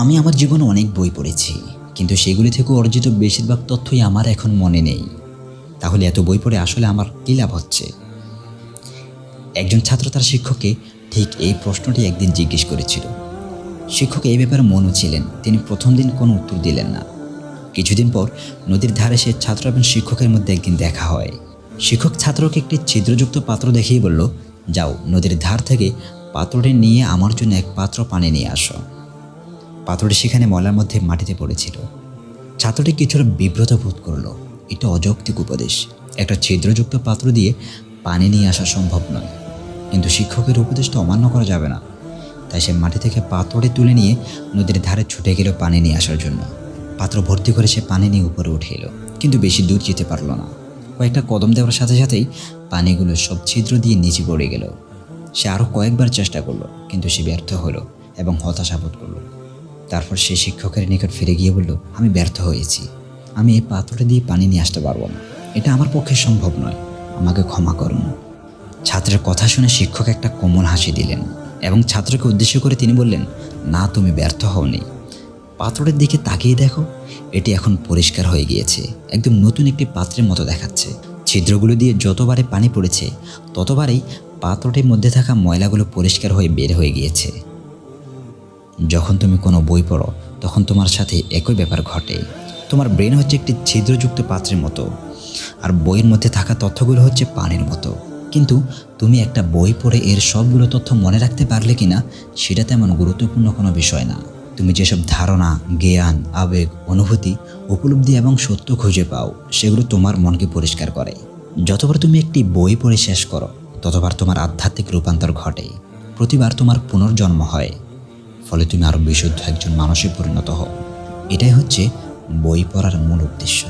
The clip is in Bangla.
আমি আমার জীবনে অনেক বই পড়েছি, কিন্তু সেগুলি থেকে অর্জিত বেশিরভাগ তথ্যই আমার এখন মনে নেই। তাহলে এত বই পড়ে আসলে আমার কী লাভ হচ্ছে? একজন ছাত্র তার শিক্ষককে ঠিক এই প্রশ্নটি একদিন জিজ্ঞেস করেছিল। শিক্ষক এই ব্যাপারে মনও ছিলেন, তিনি প্রথম দিন কোনো উত্তর দিলেন না। কিছুদিন পর নদীর ধারে সে ছাত্র এবং শিক্ষকের মধ্যে একদিন দেখা হয়। শিক্ষক ছাত্রকে একটি ছিদ্রযুক্ত পাত্র দেখিয়ে বলল, যাও নদীর ধার থেকে পাত্রটি নিয়ে আমার জন্য এক পাত্র পানি নিয়ে আসো। পাত্রটি সেখানে ময়লার মধ্যে মাটিতে পড়েছিল। ছাত্রটি কিছুটা বিব্রত বোধ করল, এটা অযৌক্তিক উপদেশ। একটা ছিদ্রযুক্ত পাত্র দিয়ে পানি নিয়ে আসা সম্ভব নয়। কিন্তু শিক্ষকের উপদেশটা অমান্য করা যাবে না। তাই সে মাটি থেকে পাত্রটি তুলে নিয়ে নদীর ধারে ছুটে গেল পানি নিয়ে আসার জন্য। পাত্র ভর্তি করে সে পানি নিয়ে উপরে উঠে এলো, কিন্তু বেশি দূর যেতে পারল না। কয়েকটা কদম দেওয়ার সাথে সাথেই পানিগুলো সব ছিদ্র দিয়ে নিচে পড়ে গেল। সে আরও কয়েকবার চেষ্টা করল, কিন্তু সে ব্যর্থ হলো এবং হতাশা বোধ করল। তারপর সে শিক্ষকের নিকট ফিরে গিয়ে বলল, আমি ব্যর্থ হয়েছি। আমি এই পাত্রটা দিয়ে পানি নিয়ে আসতে পারব না। এটা আমার পক্ষে সম্ভব নয়। আমাকে ক্ষমা করুন ছাত্রের কথা শুনে শিক্ষক একটা কোমল হাসি দিলেন এবং ছাত্রকে উদ্দেশ্য করে তিনি বললেন, না, তুমি ব্যর্থ হওনি। পাত্রটির দিকে তাকিয়ে দেখো, এটি এখন পরিষ্কার হয়ে গিয়েছে। একদম নতুন একটি পাত্রের মতো দেখাচ্ছে। ছিদ্রগুলো দিয়ে যতবারে পানি পড়েছে, ততবারেই পাত্রটির মধ্যে থাকা ময়লাগুলো পরিষ্কার হয়ে বের হয়ে গিয়েছে। যখন তুমি কোনো বই পড়ো, তখন তোমার সাথে একই ব্যাপার ঘটে। তোমার ব্রেন হচ্ছে একটি ছিদ্রযুক্ত পাত্রের মতো, আর বইয়ের মধ্যে থাকা তথ্যগুলো হচ্ছে পানির মতো। কিন্তু তুমি একটা বই পড়ে এর সবগুলো তথ্য মনে রাখতে পারলে কিনা, সেটা তেমন গুরুত্বপূর্ণ কোনো বিষয় না। তুমি যেসব ধারণা, জ্ঞান, আবেগ, অনুভূতি, উপলব্ধি এবং সত্য খুঁজে পাও, সেগুলো তোমার মনকে পরিষ্কার করে। যতবার তুমি একটি বই পড়ে শেষ করো, ততবার তোমার আধ্যাত্মিক রূপান্তর ঘটে। প্রতিবার তোমার পুনর্জন্ম হয়। ফলে তুমি আরও বিশুদ্ধ একজন মানুষে পরিণত হও। এটাই হচ্ছে বই পড়ার মূল উদ্দেশ্য।